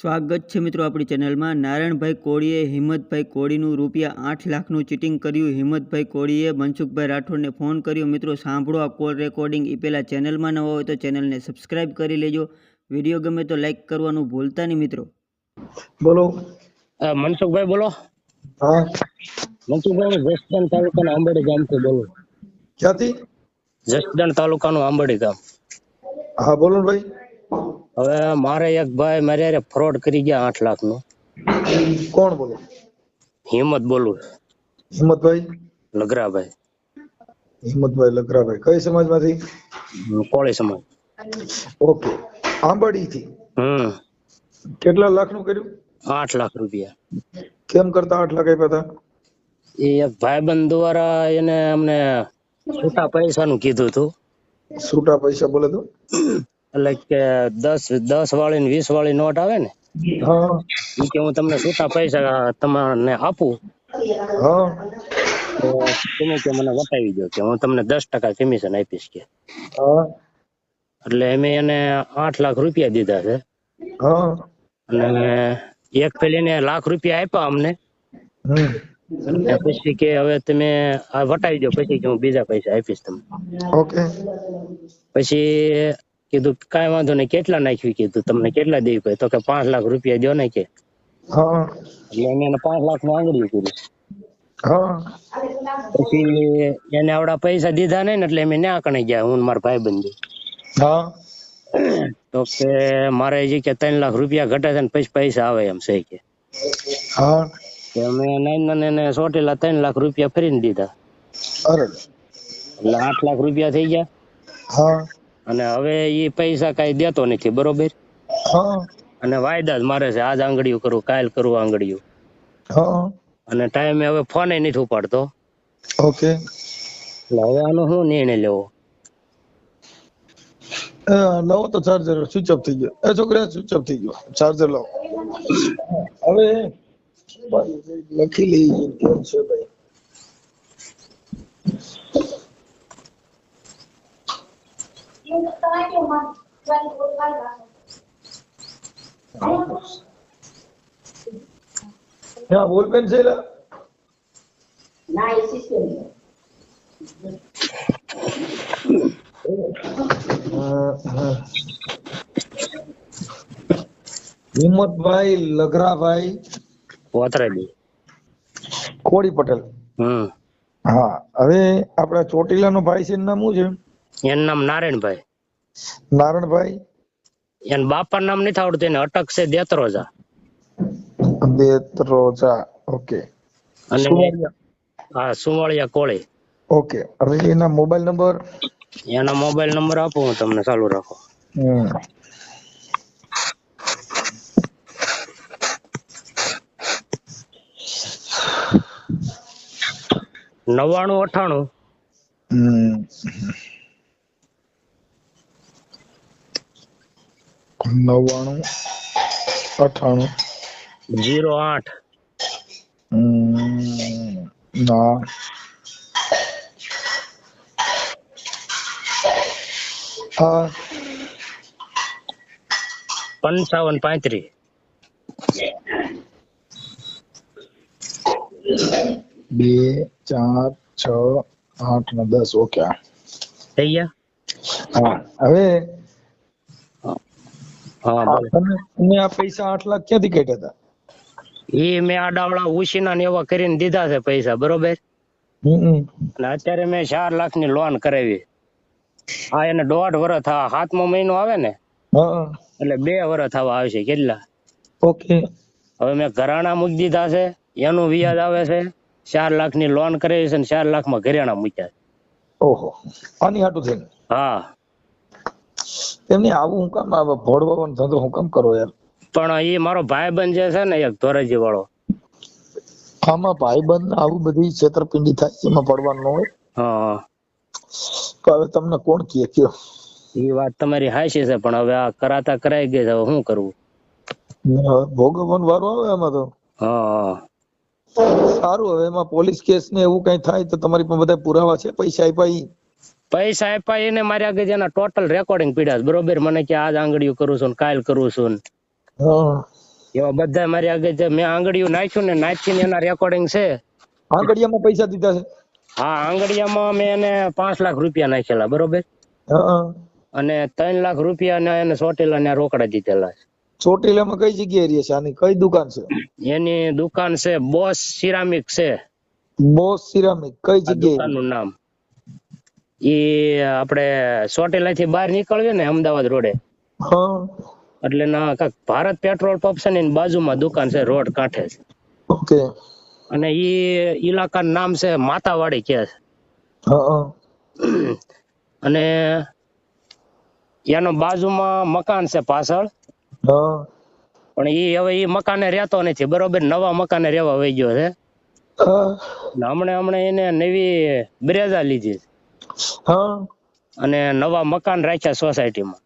સ્વાગત છે મિત્રો આપણી ચેનલમાં. નારાયણભાઈ કોળીએ હિંમતભાઈ કોળીનું રૂપિયા આઠ લાખનું ચીટિંગ કર્યું. હિંમતભાઈ કોળીએ મનસુખભાઈ રાઠોડને ફોન કર્યો. મિત્રો સાંભળો આ કોલ રેકોર્ડિંગ. એ પહેલાં ચેનલમાં ન હોય તો ચેનલને સબસ્ક્રાઇબ કરી લેજો. વીડિયો ગમે તો લાઈક કરવાનું ભૂલતા નહીં મિત્રો. બોલો. મનસુખભાઈ બોલો. હા. મનસુખભાઈ જસદણ તાલુકાના આંબડી ગામથી બોલો. ક્યાંથી? જસદણ તાલુકાનું આંબડી ગામ. હા બોલો ભાઈ. હવે મારે એક ભાઈ મારે ફ્રોડ કરી ગયા આઠ લાખનું કોણ બોલો? હિંમત બોલું. હિંમતભાઈ? લગરાભાઈ. હિંમતભાઈ લગરાભાઈ. કઈ સમાજમાંથી? કોળી સમાજ. ઓકે. આંબાડી થી હમ. કેટલા લાખનું કર્યું? આઠ લાખ રૂપિયા. કેમ કરતા આઠ લાખ આપ્યા હતા? એ એક ભાઈબંધ દ્વારા એને અમને છૂટા પૈસાનું કીધું હતું. છૂટા પૈસા બોલે તો? એટલે કે દસ દસ વાળી ને વીસ વાળી નોટ આવે ને એ કે હું તમને છૂટા પૈસા તમને આપું. તો તમે કે મને વટાવી દો કે હું તમને દસ ટકા કમિશન આપીશ કે. એટલે અમે એને આઠ લાખ રૂપિયા દીધા છે. અને એક પેલીને લાખ રૂપિયા આપ્યા અમને. પછી કે હવે તમે આ વટાવી દો પછી કે હું બીજા પૈસા આપીશ તમને. ઓકે. પછી કીધું કાંઈ વાંધો નહીં કેટલા નાખ્યું? કીધું તમને કેટલા દેવી પડે? તો કે પાંચ લાખ રૂપિયા દો ને કે. એટલે એને પાંચ લાખનું આંગળીયું કર્યું. પછી એને આવડા પૈસા દીધા નહીં ને એટલે અમે ન્યા કણે ગયા હું મારા ભાઈ બંધી તો કે મારે જે કે ત્રણ લાખ રૂપિયા ઘટે છે ને પછી પૈસા આવે એમ છે કે. અમે નાઈન એને સોટેલા ત્રણ લાખ રૂપિયા ફરીને દીધા. એટલે આઠ લાખ રૂપિયા થઈ ગયા. હા. અને હવે એ પૈસા કઈ દેતો નથી બરોબર? અને વાયદા જ મારે છે આજ આંગળીયું કરું કાલ કરું આંગળીયું હા. અને ટાઈમે હવે ફોન નથી ઉપાડતો. ઓકે. એટલે હવે આનો શું નિર્ણય લેવો? લવો તો ચાર્જર સ્વિચ ઓફ થઈ ગયો. એ છોકરા સ્વિચ ઓફ થઈ ગયો. ચાર્જર લાવો. હવે લખી લઈ કેમ છે ભાઈ હા બોલ પેન છે. હિંમતભાઈ લગરાભાઈ વાતરાજી. કોડી પટેલ. હમ. હા હવે આપડા ચોટીલાનો ભાઈ છે એનું નામ શું છે? એનું નામ નારાયણભાઈ. નારણભાઈ? એના બાપા નામ નથી આવડતું એને અટક છે દેતરોજા. દેતરોજા ઓકે. અને હા સુવાળિયા કોળી. ઓકે હવે એના મોબાઈલ નંબર? એના મોબાઈલ નંબર આપો હું તમને ચાલુ રાખો. નવ્વાણું અઠાણું. નવ્વાણું અઠાણું જીરો આઠ. ના. હા. પંચાવન પાંત્રીસ. બે ચાર છ આઠ ને દસ. ઓકે થઈ ગયા? હા. હવે. તમે આ પૈસા આઠ લાખ ક્યાંથી કાઢ્યા હતા? એ મેં આડાવડા ઉછીના ને એવા કરીને દીધા છે પૈસા બરોબર? અને અત્યારે મેં ચાર લાખની લોન કરાવી. આ એને દોઢ વર્ષ થવા સાતમો મહિનો આવે ને એટલે બે વર્ષ થવા આવશે કેટલા? ઓકે. હવે મેં ઘરાણા મૂકી દીધા છે એનું વ્યાજ આવે છે ચાર લાખની લોન કરાવી છે ને ચાર લાખમાં ઘરેણા મૂક્યા ઓહો. આની હાટું થઈને? હા. એમની આવું હું કામ આવે ભોળવાનો ધંધો હું કામ કરો યાર. પણ એ મારો ભાઈબંધ જે છે ને એક ધોરાજી વાળો. આમાં ભાઈબંધ આવું બધી છેતરપિંડી થાય એમાં પડવાનું હોય. હા. તો હવે તમને કોણ કહે કયો? એ વાત તમારી હાશી છે પણ હવે આ કરાતા કરાઈ ગઈ છે હવે શું કરવું ભોગવન વારો આવે આમાં તો. હા. સારું હવે એમાં પોલીસ કેસ ને એવું કઈ થાય તો તમારી પણ બધા પુરાવા છે પૈસા આપ્યા પૈસા આપ્યા એને મારી આગળ જેના ટોટલ રેકોર્ડિંગ પીડ્યા બરોબર? મને કે આજ આંગળીઓ કરું છું ને કાલ કરું છું ને. એવા બધા મારી આગળ જે મેં આંગળીઓ નાખ્યું ને નાખીને એના રેકોર્ડિંગ છે. આંગળીયામાં પૈસા દીધા છે? હા આંગળીયામાં મેં એને પાંચ લાખ રૂપિયા નાખેલા બરોબર? હા. અને ત્રણ લાખ રૂપિયા ને એને ચોટીલા ને રોકડા દીધેલા છે. ચોટીલામાં કઈ જગ્યાએ રહે છે? આની કઈ દુકાન છે? એની દુકાન છે બોસ સિરામિક છે. Boss ceramic. કઈ જગ્યાએ? દુકાનનું નામ. ઈ આપણે સોટેલા થી બહાર નીકળ્યો ને અમદાવાદ રોડે. એટલે ના કાક ભારત પેટ્રોલ પંપ છે ને એની બાજુમાં દુકાન છે રોડ કાંઠે છે ઓકે. અને એ ઇલાકાનું નામ છે માતાવાડી કે. છે અને એનો બાજુમાં મકાન છે પાછળ. પણ ઈ હવે એ મકાને રહેતો નથી બરોબર? નવા મકાને રહેવા વહી ગયો છે. હમણાં હમણાં હમણે હમણે એને નવી બ્રેઝા લીધી છે. હા. અને નવા મકાન રાખ્યા સોસાયટીમાં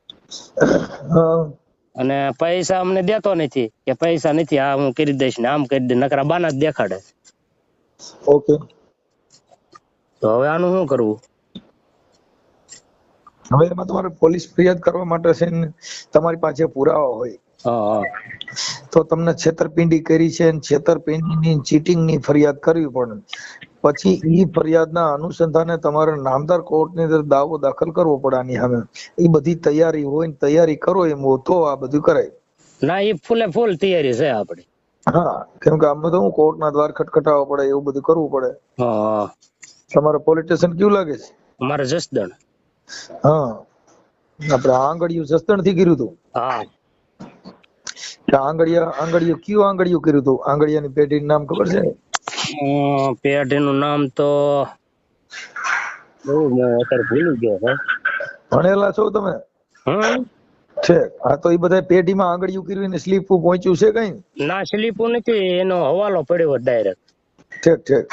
અને પૈસા અમને દેતો નથી. કે પૈસા નથી આ હું કરી દઈશ ને આમ કરી દઈશ નકરા બાના જ દેખાડે ઓકે. તો હવે આનું શું કરવું? હવે એમાં તમારે પોલીસ ફરિયાદ કરવા માટે છે ને તમારી પાસે પુરાવા હોય. હા હા. તો તમને છેતરપિંડી કરી છે છેતરપિંડી ની ચીટિંગની ફરિયાદ કરવી પડે. પછી ઈ ફરિયાદના અનુસંધાને તમારે નામદાર કોર્ટની અંદર દાવો દાખલ કરવો પડે આની સામે. એ બધી તૈયારી હોય ને તૈયારી કરો એમ તો આ બધું કરાય. ના એ ફૂલે ફૂલ તૈયારી છે આપડી હા કેમ કે આમાં તો હું કોર્ટના દ્વાર ખટખટાવવા પડે એવું બધું કરવું પડે. હા. તમારે પોલિટિશિયન કેવું લાગે છે? અમારે જસદણ. હા. આપણે આંગળીયું જસદણથી કર્યું હતું. હા. આંગળીયા આંગળીયું કયું આંગળીયું કર્યું હતું? આંગળીયાની પેઢીનું નામ ખબર છે? પેઢીનું નામ તો બહુ મેં અત્યારે ભૂલી ગયો હે. ભણેલા છો તમે? હમ. છે. આ તો એ બધા પેઢીમાં આંગળીયું કર્યું ને સ્લીપ પહોંચ્યું છે કઈ? ના સ્લીપું નથી એનો હવાલો પડ્યો ડાયરેક્ટ ઠીક ઠીક.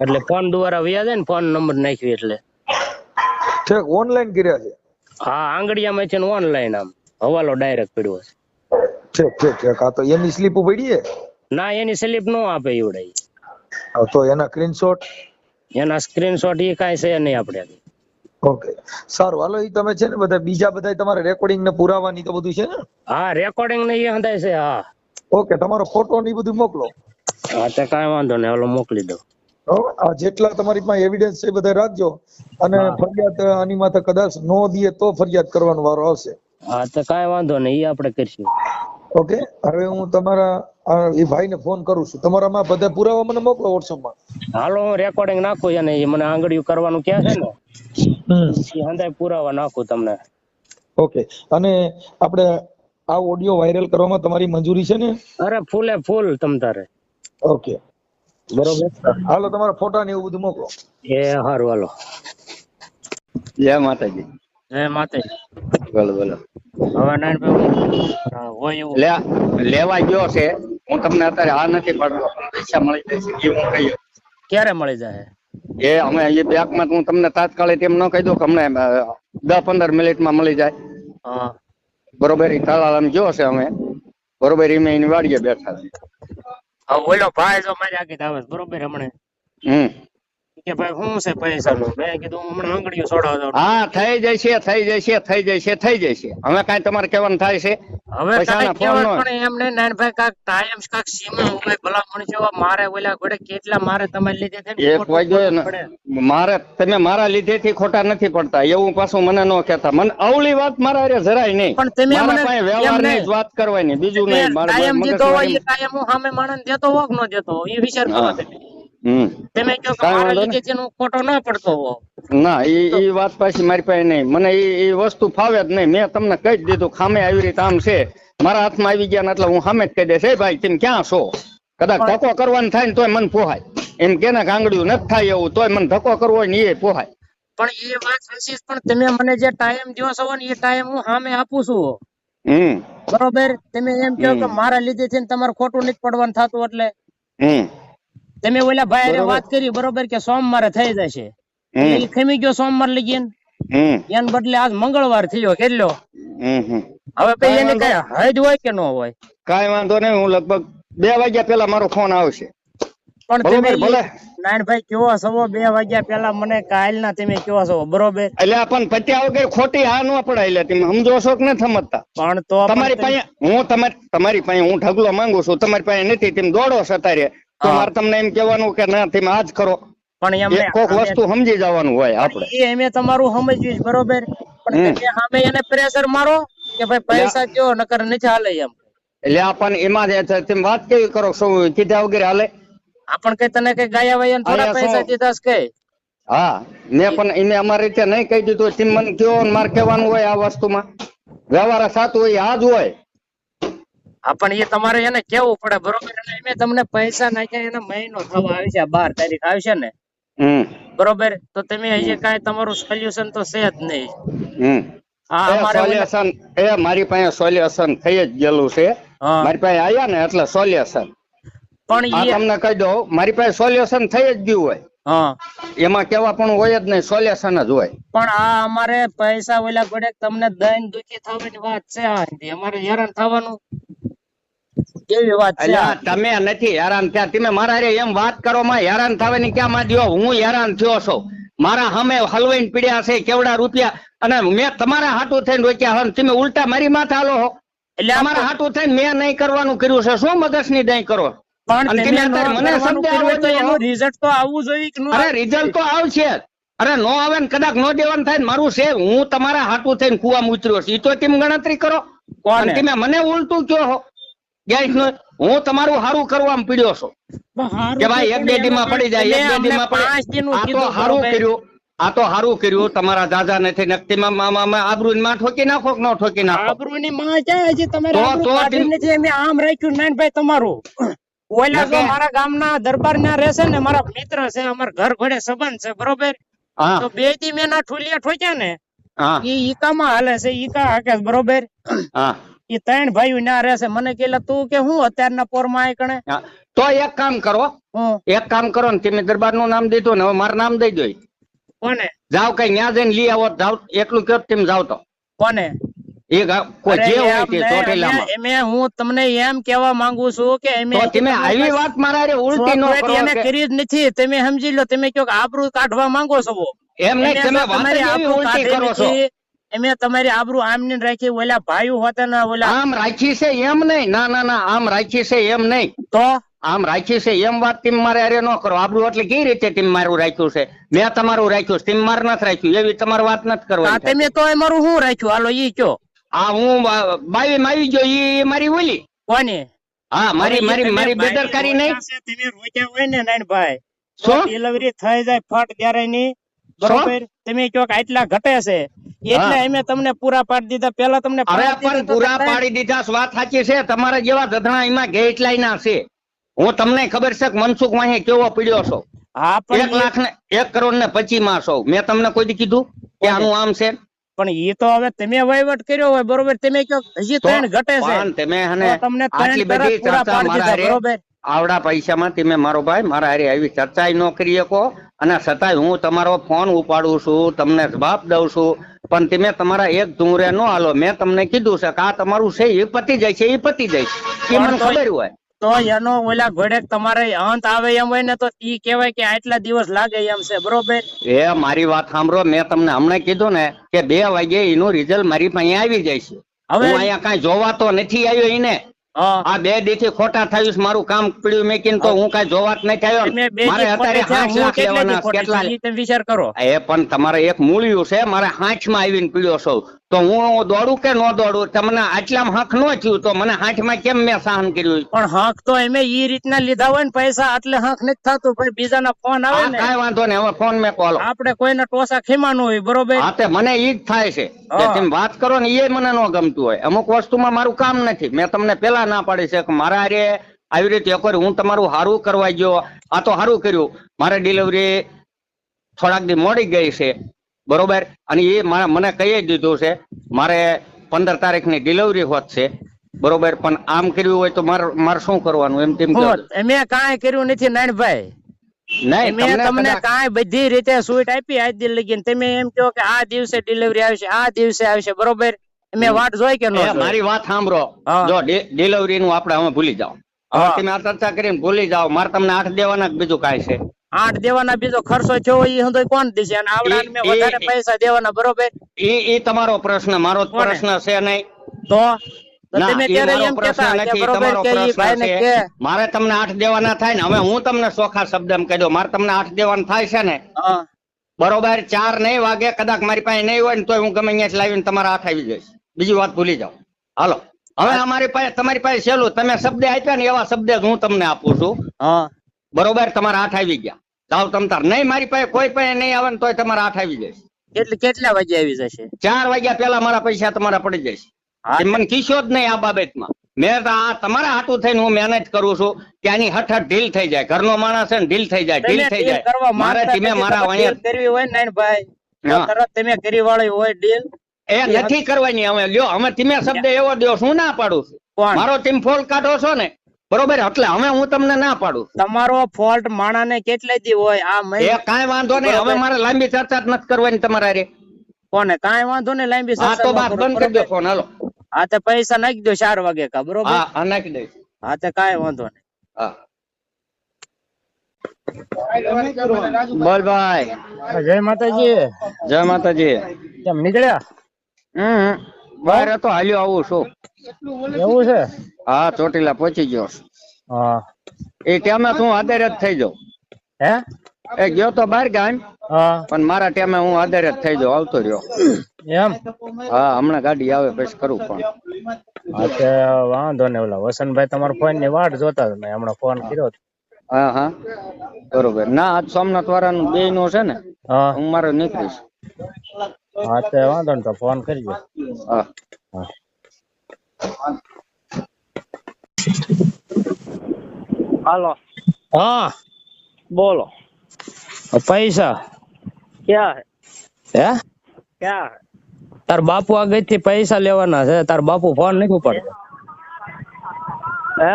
એટલે ફોન દ્વારા વ્યાજ ને ફોન નંબર નાખ્યો એટલે. ઠીક ઓનલાઈન કર્યા છે? હા આંગળીયામાં છે ને ઓનલાઈન આમ. હવાલો ડાયરેક્ટ પડ્યો છે. ઠીક ઠીક ઠીક. આ તો એની સ્લીપ પડી છે? ના એની સ્લીપ નો આપે એવડે ઈ. તો એના સ્ક્રીનશોટ એના સ્ક્રીનશોટ એ કાઈ છે નહીં આપણે ઓકે સારું હાલો ઈ તમે છે ને બધા બીજા બધા તમારે રેકોર્ડિંગ ને પુરાવાની તો બધું છે ને? હા રેકોર્ડિંગ ને એ હંધાય છે હા. ઓકે તમારો ફોટો ને બધું મોકલો. હા તો કાઈ વાંધો નહીં હાલો મોકલી દો હો? આ જેટલા તમારી પાસે એવિડન્સ છે એ બધા રાખજો. અને ફરિયાદ આની માથે કદાચ નો દે તો ફરિયાદ કરવાનો વારો આવશે. હા તો કાઈ વાંધો નહીં એ આપણે કરશું. ઓકે હવે હું તમારા એ ભાઈને ફોન કરું છું. તમારામાં બધા પુરાવા મને મોકલો વોટ્સઅપમાં હાલો હું રેકોર્ડિંગ નાખું અને એ મને આંગળીયું કરવાનું કહે છે ને એ હંધાય પુરાવા નાખું તમને. ઓકે. અને આપણે આ ઓડિયો વાયરલ કરવામાં તમારી મંજૂરી છે ને? અરે ફૂલે ફૂલ તમ તારે. ઓકે. બરોબર? હાલો તમારા ફોટા ને એવું બધું મોકલો. એ હારું હાલો. જય માતાજી. જય માતાજી. બોલો બોલો. હવે નાનભાઈ હોય લેવા ગયો છે. હું તમને અત્યારે આ નથી પડતો પૈસા મળી જશે એ હું કહી ક્યારે મળી જાય? એ અમે એ બેંકમાં હું તમને તાત્કાલિક એમ ન કહી દઉં કે અમને દસ પંદર મિનિટમાં મળી જાય. હા. બરોબર એ તળાવ ગયો છે અમે. બરોબર એ એની વાડીએ બેઠા છે. ઓલો ભાઈ જો મારી આગળ આવે બરોબર હમણે? હમ. કે ભાઈ શું છે પૈસાનું મેં કીધું હમણાં આંગળીઓ છોડાવવા હા થઈ જશે થઈ જશે થઈ જશે થઈ જશે. હવે કાંઈ તમારે કહેવાનું થાય છે? હવે પૈસાના કાંઈ ફોન કહેવાનું નો પણ એમ નાનભાઈ કાંઈક ટાઈમ કાંઈક સીમા હોય ભલામણ જેવા મારે ઓલા ઘોડે કેટલા મારે તમારી લીધે છે એક વાગ્યો ને મારે તમે મારા લીધેથી ખોટા નથી પડતા એવું પાછું મને ન કહેતા. મને અવળી વાત મારા જરાય નહીં. પણ તમે મને નહીં. જ વાત કરવાની બીજું તમે નહીં મારે ટાઈમ દીધો હોય ટાઈમ હું સામે માણસ દેતો હોક ન દેતો એ વિચાર કરો તમે. તમે કહો કે મારા લીધે જેનો ખોટો ન પડતો હો. ના એ એ વાત પાછી મારી પાસે નહીં. મને એ એ વસ્તુ ફાવે જ નહીં. મેં તમને કહી જ દીધું ખામે આવી રીતે આમ છે. મારા હાથમાં આવી ગયા એટલે હું સામે જ કહી દઈશ "એ ભાઈ તમે ક્યાં છો? કદાચ ધક્કો કરવાનું થાય ને તોય મને પોહાય. એમ કે ને કાંગડિયું નથી થાય એવું તોય મને ધક્કો કરવો હોય ને એ પોહાય. પણ એ વાત સાચી પણ તમે મને જે ટાઈમ દો છો ને એ ટાઈમ હું સામે આપું છું. હમ. બરોબર? તમે એમ કહો કે મારા લીધે છે ને તમારે ખોટું નથી પડવાનું થતું એટલે. હમ. તમે ઓલા ભાઈ વાત કરી બરોબર કે સોમવારે થઈ જશે. એ ખમી ગયો સોમવાર લગીન. એને બદલે આજ મંગળવાર થયો કેટલો? હવે પછી એને કઈ હજ હોય કે ન હોય? કઈ વાંધો નહીં હું લગભગ બે વાગ્યા પેલા મારો ફોન આવશે. પણ તમે. નારાયણભાઈ કેવો છો? બે વાગ્યા પેલા મને કાલના તમે કેવો છો? બરોબર? એટલે પણ પત્યા વગર ખોટી હા ન પડાય એટલે તમે સમજો છો કે નથી સમજતા? પણ તો તમારી પાસે હું તમારી તમારી પાસે હું ઢગલો માંગુ છું તમારી પાસે નથી તમે દોડો સતારે તો મારે તમને એમ કહેવાનું કે ના તમે આજ કરો પણ એમ કોક વસ્તુ સમજી જવાનું હોય આપણે. એ એમે તમારું સમજ્યું બરોબર? પણ. તમે સામે એને પ્રેશર મારો કે ભાઈ પૈસા દ્યો નકર નથી હાલે એમ. એટલે આપણ એમાં જ છે, તમે વાત કેવી કરો શું કીધા વગેરે હાલે? આપણ કઈ તને કઈ ગયા વયા થોડા પૈસા? દીધા કઈ હા મેં પણ એને અમારી રીતે નહીં કહી દીધું. તમે મને કયો મારે કહેવાનું હોય આ વસ્તુમાં. વ્યવહાર સાચું હોય આ જ હોય. હા પણ એ તમારે એને કેવું પડે બરોબર? અમે તમને પૈસા નાખ્યા એને મહિનો થવા આવશે છે બાર તારીખ આવશે ને? બરોબર? તો તમે અહીંયા કાંઈ તમારું સોલ્યુશન તો છે જ નહીં. હા સોલ્યુશન એ મારી પાસે સોલ્યુશન થઈ જ ગયેલું છે. મારી પાસે આયા ને એટલે સોલ્યુશન પણ એ તમને કહી દઉં મારી પાસે સોલ્યુશન થઈ જ ગયું હોય. હા. એમાં કેવા પણ હોય જ નહીં સોલ્યુશન જ હોય. પણ આ અમારે પૈસા ઓલા ગોડે તમને દઈને દુખી થવાની વાત છે અમારે હેરાન થવાનું. કેવી વાત છે? તમે નથી હેરાન થયા. તમે મારા રે એમ વાત કરો માં હેરાન થવાની ક્યાં માં દ્યો? હું હેરાન થયો છું. મારા હમે હલવાઈને પીડ્યા છે કેવડા રૂપિયા? અને મેં તમારા હાટું થઈને રોક્યા હન. તમે ઉલટા મારી માથે હાલો હો. એટલે અમારા હાટું થઈને મેં નહીં કરવાનું કર્યું છે. શું મગજની દઈ કરો? રિઝલ્ટ તો આવવું જોઈએ અરે રિઝલ્ટ તો આવશે. અરે નો આવે ને કદાચ નો દેવાનું થાય મારું છે. હું તમારા હાટું થઈને કુવા ઉતર્યો છું. ઈ તો તેમ ગણતરી કરો. તમે મને ઉલટું કયો ગેસ નો હું તમારું હારું કરવા પીડ્યો છું. કે ભાઈ એક બે માં પડી જાય એક બે માં પડી આ તો કર્યું. આ તો હારું કર્યું. તમારા દાદા મામા આબરૂ માં ઠોકી નાખો કે ન ઠોકી નાખો? આબરૂની માં જાય છે તમારે આબરૂ આમ રાખ્યું નાનભાઈ તમારું. ઓલા તો મારા ગામના દરબાર ના રહેશે ને મારા મિત્ર છે અમારા ઘર ઘોડે સંબંધ છે બરોબર? હા. તો બેથી મેં ના ઠુલિયા ઠોક્યા ને હા. ઈ ઈકામાં હાલે છે ઈકા હાકે બરોબર? હા. ઈ ત્રણ ભાઈઓ ના રહેશે મને કેલા તું કે હું અત્યારના પોરમાં આય કણે. તો એક કામ કરો. એક કામ કરો ને તમે દરબારનું નામ દીધું ને હવે મારું નામ દઈ દો કોને? જાવ કઈ ન્યા જઈને લઈ આવો. જાવ એકલું કયો તમે જાવ તો. કોને? એ તમે આવી વાત ઉલટી નો ચોકલેટ કરો એને કે- કરી નથી. તમે સમજી લો તમે કયો આબરૂ કાઢવા માંગો છો. એમ નહીં તમે તમારી આબરૂ કાઢી. અમે તમારી આબરૂ આમ ને રાખી ઓલા ભાઈ હોતા ના ઓલા આમ રાખી છે એમ નહીં. ના ના ના આમ રાખી છે એમ નહીં. તો? આમ રાખી છે એમ વાત તમે મારે અરે ન કરો. આબરૂ એટલે કઈ રીતે તમે મારું રાખ્યું છે? મેં તમારું રાખ્યું છે. માર નથી રાખ્યું. એવી તમારે વાત નથી આ કરવાની તમે તો મારું શું રાખ્યું? હાલો ઈ કયો. આ હું બાવી માં આવી ગયો ઈ મારી ઓલી. કોને? હા મારી મારી મારી બેદરકારી નહીં. તમે રોક્યા હોય ને નાનભાઈ શું? ડિલિવરી થઈ જાય ફટ ત્યારે ની બરોબર? તમે કહો કે આટલા ઘટે છે. એટલે અમે તમને પૂરા પાડી દીધા. પેલા તમને અરે પણ પૂરા પાડી દીધા વાત સાચી છે? તમારા જેવા ધધણા એમાં ના છે. હું તમને ખબર છે કે મનસુખ વાહે કેવો પીડ્યો છો? હા એક પણ એક લાખ ને એક કરોડ ને પચી માં છો. મેં તમને કોઈ કીધું કે આનું આમ છે? પણ એ તો હવે તમે વહીવટ કર્યો હોય બરોબર? તમે કહો હજી ત્રણ ઘટે છે. તમે તમને આટલી ત્રણ બધી પૂરા પાડી મારા દીધા બરોબર? આવડા પૈસામાં તમે મારો ભાઈ મારા હારે આવી ચર્ચાય ન કરી શકો. અને છતાંય હું તમારો ફોન ઉપાડું છું તમને જવાબ દઉં છું. પણ તમે તમારા એક ધુંરે ન હાલો. મેં તમને કીધું છે કે આ તમારું છે એ પતી જાય છે એ પતી જાય છે. એ મને ખબર હોય. તો એનો ઓલા ઘોડે તમારે અંત આવે એમ હોય ને તો ઈ કહેવાય કે આટલા દિવસ લાગે એમ છે બરોબર? એ મારી વાત સાંભળો. મેં તમને હમણાં કીધું ને કે બે વાગે એનું રિઝલ્ટ મારી પાસે આવી જાય છે. હવે અહીંયા કઈ જોવા તો નથી આવ્યો એને આ બે દીથી ખોટા થયું મારું કામ પડ્યું મેકીને તો હું. કઈ જોવા જ નથી આવ્યો મારે અત્યારે ખોટે થયા, પાંચ હું લાખ લેવાના કેટલા વિચાર કરો. એ પણ તમારે એક મૂળિયું છે મારે હાંચમાં આવીને પીડ્યો છું. તો હું દોડું કે ન દોડું? તમને આટલા હાંખ ન થયું તો મને હાંચમાં કેમ મેં સહન કર્યું? પણ હાંખ તો એમે ઈ રીતના લીધા હોય ને પૈસા એટલે હાંખ નથી થતું ભાઈ બીજાના ફોન આવે ને. કાંઈ વાંધો ને હવે ફોન મેં કોલ. આપણે કોઈને ટોસા ખીમાનું હોય બરોબર? હા તે મને ઈ જ થાય છે. કે તમે વાત કરો ને એ મને ન ગમતું હોય. અમુક વસ્તુમાં મારું કામ નથી. મેં તમને પેલા ના પાડી છે કે મારા રે આવી રીતે એક હું તમારું હારું કરવા ગયો. આ તો હારું કર્યું. મારે ડિલિવરી થોડાક દી મોડી ગઈ છે. બરોબર? અને એ મને કહી જ દીધું છે મારે પંદર તારીખની ડિલિવરી હોત છે બરોબર? પણ આમ કર્યું હોય તો મારે મારે શું કરવાનું? એમ તેમ મેં. કાંઈ કર્યું નથી નાનભાઈ. નહીં એમે તમને તમને કાંઈ બધી રીતે સુઈટ આપી આજ દિલ લગીને. તમે એમ કહો કે આ દિવસે ડિલિવરી આવશે આ દિવસે આવશે બરોબર? મેં વાટ જોઈ કે ન મારી વાત સાંભળો. જો ડિલિવરી નું આપણે હવે ભૂલી જાઓ. તમે આ ચર્ચા કરીને ભૂલી જાઓ. મારે તમને આઠ દેવાના બીજું કાંઈ છે. આઠ દેવાના બીજો ખર્ચો થયો એ હું કોણ દેશે? અને આવડાને મેં વધારે પૈસા દેવાના બરોબર? ઈ ઈ તમારો પ્રશ્ન મારો પ્રશ્ન છે નહીં. તો? તો મારો તમને આઠ દેવાના થાય ને હવે હું તમને સોખા શબ્દ કહી દઉં. મારે તમને આઠ દેવાના થાય છે ને બરોબર ચાર નહીં વાગે કદાચ મારી પાસે નહીં હોય ને તોય હું ગમે અહીંયા લાવીને તમારા આઠ આવી જઈશ. બીજી વાત ભૂલી જાઓ. હાલો. હવે અમારી પાસે તમારી પાસે છેલ્લું. તમે શબ્દ આપ્યા ને એવા શબ્દ હું તમને આપું છું. બરોબર તમારા આઠ આવી ગયા. જાઓ તમતાર નહીં મારી પાસે કોઈ પણ નહીં આવે ને તોય તમારા આઠ આવી જશે એટલે કેટલા વાગે આવી જશે? ચાર વાગ્યા પહેલા મારા પૈસા તમારા પડી જશે મને કીશો જ નહીં આ બાબતમાં. મેં તો આ તમારા હાટું થઈને હું મહેનત કરું છું કે આની હઠ ઢીલ થઈ જાય. ઘરનો માણસ છે ને ઢીલ થઈ જાય ઢીલ થઈ જાય. મારે ધીમે મારા વાણિયા કરવી હોય ને નાનભાઈ, તરત તમે કરી વાળી હોય ડીલ એ નથી કરવાની અમે લ્યો અમે ધીમે શબ્દ એવો દો શું ના પાડું છું. મારો ટીમ ફોલ કાઢો છો ને બરોબર? એટલે હવે હું તમને ના પાડું. તમારો ફોલ્ટ માણાને કેટલે દી હોય? આ એ મહિને વાંધો નહીં. હવે મારે લાંબી ચર્ચા જ નથી કરવાની તમારા રે કોને? કાંઈ વાંધો નહીં લાંબી હા તો સત્સંગમાં બંધ કરી. દો ફોન હાલો. હા તો પૈસા નાખી દો ચાર વાગે કા બરોબર? હા હા નાખી દઈશ. હા તો કાંઈ વાંધો નહીં. હા. બોલ ભાઈ. જય માતાજી. જય માતાજી. કેમ નીકળ્યા? હમ. બહાર હતો હાલ્યો આવું છું. એવું છે? હા ચોટીલા પહોંચી ગયો. હા. એ ટાઈમે તું આધારે જ થઈ જાઉં. હે? એ ગયો તો બહાર ગામ પણ મારા ટેમે હું આધારે જ થઈ જાઉં આવતો રહ્યો. એમ? હા હમણાં ગાડી આવે પછી કરું પણ હા તે વાંધો નહીં ઓલા વસંતભાઈ તમારો ફોનની વાટ જોતા મેં હમણાં ફોન કર્યો હા હા. બરોબર. ના આજ સોમનાથ વાળાનું બે નું છે ને હા. હું મારે નીકળીશ. હા તે વાંધો નહીં તો ફોન કરજો. હા. હા. હાલો. હા. બોલો. પૈસા. ક્યાં હે? ક્યાં તાર બાપુ આગળથી પૈસા લેવાના છે. તાર બાપુ ફોન નથી ઉપાડતો. હે? હે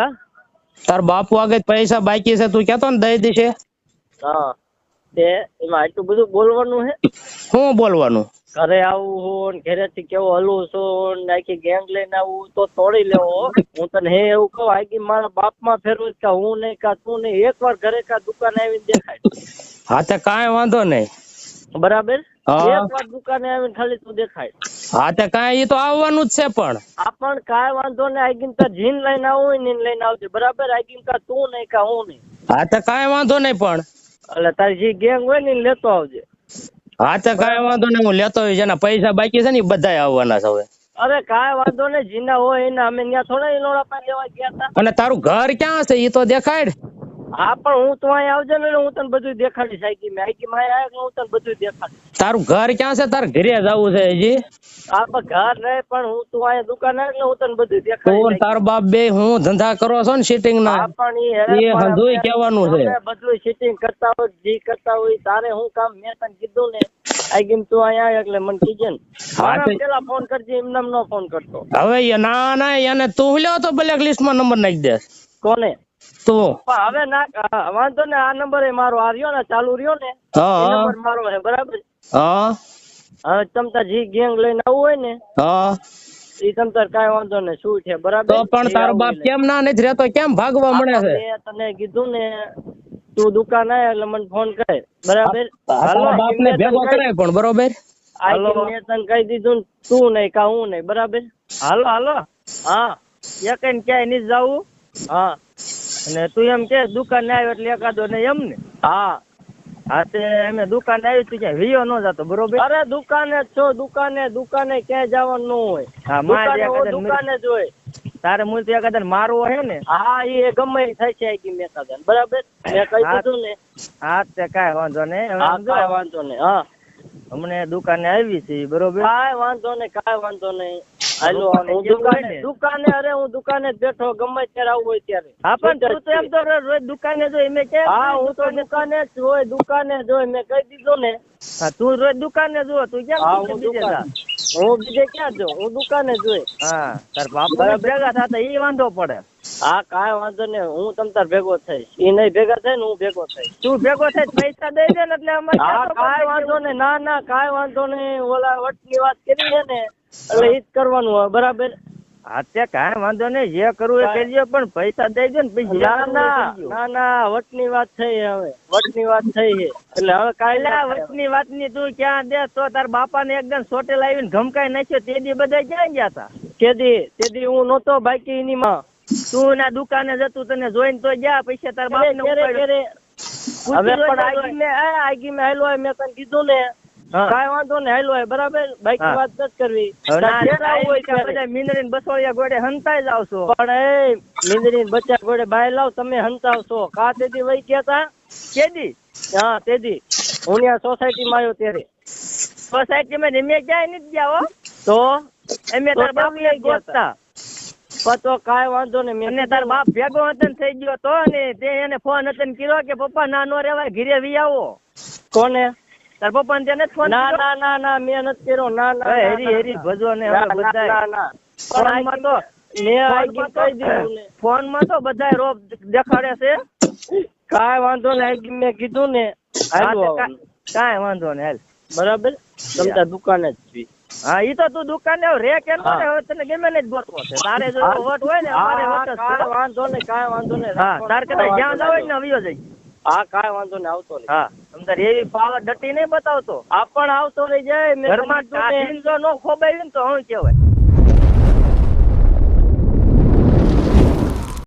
તાર બાપુ આગળ પૈસા બાકી છે. તું કેતો ને દઈ દેશે? હા. તે એમાં આટલું બધું બોલવાનું છે શું બોલવાનું? ઘરે આવું હું ઘરેથી કેવો હલવું છું ને આખી ગેંગ લઈને આવું તો તોડી લેવો હું. તને હે એવું કહું આખી મારા બાપમાં ફેરવું કે હું નહીં કા તું નહીં. એકવાર ઘરે કા દુકાને આવીને દેખાય. હા તે કાંઈ વાંધો નહીં. બરાબર? એક વાર દુકાને આવીને ખાલી તું દેખાય. હા તે કાંઈ તો આવવાનું જ છે પણ. આ પણ કાંઈ વાંધો નહીં. આગીન તાર જીન લઈને આવું હોય ને લઈને આવજે. બરાબર? આગીન કા તું નહીં કા હું નહીં. હા તે કાંઈ વાંધો નહીં પણ. એટલે તારી જે ગેંગ હોય ને લેતો આવજે. હા તો કાંઈ વાંધો નહીં હું લેતો હોઈશ એના પૈસા બાકી છે ને બધા આવવાના છે હવે. અરે કાંઈ વાંધો નહીં જીના હોય એના. અમે ત્યાં થોડા એ લોડા પાસે લેવા ગયા હતા. અને તારું ઘર ક્યાં છે એ તો દેખાડ હા પણ હું તો અહીં આવજે ને હું તને બધું દેખાડીશ. આઈકી મેં આઈકી માં આવ્યા હું તને બધું દેખાડીશ. તારું ઘર ક્યાં છે? તાર ઘરે જવું છે હજી? હા પણ ઘર નહીં પણ હું તું અહીંયા દુકાન આવે એટલે હું તને બધું દેખાડીશ તાર બાપ બે હું ધંધા કરો છો ને સીટિંગ ના? પણ એ હંધુય કહેવાનું છે. બધું સિટિંગ કરતા હોય જી કરતા હોય તારે હું કામ? મેં તને કીધું ને આઈકી તું અહીંયા આવે એટલે મને કીજે ને. પેલા ફોન કરજે એમને નો ફોન કરતો. હવે ના ના એને તું લ્યો તો બ્લેક લિસ્ટમાં નંબર નાખી દે. કોને? તું હવે ના વાંધો ને આ નંબર એ મારો આ રહ્યો ને ચાલુ રહ્યો ને હા નંબર મારો છે બરાબર? હા. હવે તમતા જી ગેંગ લઈને આવું હોય ને હા. ઈ તમ કાઈ વાંધો ને શું છે બરાબર? તો પણ તારો બાપ કેમ ના નથી રહેતો કેમ ભાગવા મળે છે? તને કીધું ને તું દુકાન આય એટલે મને ફોન કરે બરાબર? હાલો બાપ ને ભેગો કરાય પણ બરોબર? હાલો. મેં તને કહી દીધું ને તું નહીં કા હું નહીં બરાબર? હાલો હાલો. હા એક ક્યાંય નહીં જાવું હા. અને તું એમ કે દુકાને આવ્યો એટલે એકાદો ને એમ ને. હા. હા તે અમે દુકાને આવી તું ક્યાંય? વિયો ન જતો બરોબર? અરે દુકાને જ છો દુકાને દુકાને ક્યાંય જવાનું ન હોય. હા, મારે દુકાને જ હોય. તારે મૂળ તો એકાદ મારવો હે ને? હા એ ગમે થઈ છે કે મેં બરાબર? મેં કહી દીધું ને. હા તે કાંઈ વાંધો નહીં. કાંઈ વાંધો નહીં હા. અમને દુકાને આવી છે બરોબર? કાંઈ વાંધો નહીં કાંઈ વાંધો નહીં. હાલો હું દુકાને દુકાને અરે હું દુકાને જ બેઠો ગમે ત્યારે આવું હોય ત્યારે. હા પણ તું તો એમ તો રોજ રોજ દુકાને જો એમે કે હા હું તો દુકાને જ હોય દુકાને જ હોય મેં કહી દીધું ને. હા, તું રોજ દુકાને જો તું કેમ હા બીજે હું બીજે હું બીજે ક્યાં જો હું દુકાને જ હોય. હા તાર બાપ ભેગા થતા એ વાંધો પડે. હા કાંઈ વાંધો નહીં. હું તમ તાર ભેગો થઈશ. એ નહીં ભેગા થાય ને હું ભેગો થઈશ. તું ભેગો થઈશ પૈસા દઈ દે ને એટલે અમારે હા કાંઈ વાંધો નહીં. ના ના કાંઈ વાંધો નહીં. ઓલા વટની વાત કરી છે ને એટલે એ જ કરવાનું હોય બરાબર? હા તે કાંઈ વાંધો નહીં. જે કરવું એ કરજો પણ પૈસા દઈ દો ને પછી ના ના. ના ના વટની વાત થઈ હવે. વટની વાત થઈ છે. એટલે હવે કાલે વટની વાતની તું ક્યાં દે? તો તાર બાપાને એકદમ સોટે આવીને ધમકાઈ નાખ્યો. તે દી બધા ક્યાં ગયા હતા તેદી તેદી હું નહોતો બાકી એની માં. તું ના દુકાને જતું તને જોઈને તો ગયા પૈસા તાર બાપ ને. હવે પણ આગી મે આગી મેં હાલ્યો હોય તને કીધું ને. કાઈ વાંધો ને હેલો બરાબર? હા. વાત નથી કરવી. ના. બધા બસોળિયા ગોળે હંતાઈ છો પણ એ મીંદડી બચ્ચા ગોડે બાય લાવ તમે હંતાવશો. કા તેદી વહી ગયા તા? કેદી હા તેદી. હું ત્યાં સોસાયટી માં આવ્યો ત્યારે. સોસાયટી માં મેં ક્યાંય નથી ગયા હો? તો? એમ તાર બાપ ને ગોતતા. તો કઈ વાંધો ને મેં અને તાર બાપ ભેગો હતો થઈ ગયો તો ને તે એને ફોન હતો ને કર્યો કે પપ્પા ના નો રેવાય ઘીરે વી આવો. કોને? તાર પપ્પા ને તેને ફોન ના ના ના ના મેં નથી કર્યો. ના ના હેરી હેરી. ભજવો ને હવે ના. ના, ના. ફોનમાં તો મેં તો- કહી દીધું ને. ફોનમાં તો બધાય રોપ દેખાડે છે. કાઈ વાંધો ને મેં કીધું ને કાંઈ વાંધો ને હાલ. બરાબર? તમતા દુકાને જ છી હા ઈ તો તું દુકાને રે કે ન રે, હવે તને ગમે ને જ ગોતવો છે. તારે જો વટ હોય ને અમારે વટ જ વાંધો ને કાંઈ વાંધો ને હા તાર કદાચ જ્યાં જાવ ને જઈ. હા કાંઈ વાંધો ને આવતો નહીં. હા તાર એવી પાવર ડટી નહીં બતાવતો. આ પણ આવતો રહી જાય ઘરમાં ને. જો નો ખોબાઈ ને તો હું કહેવાય.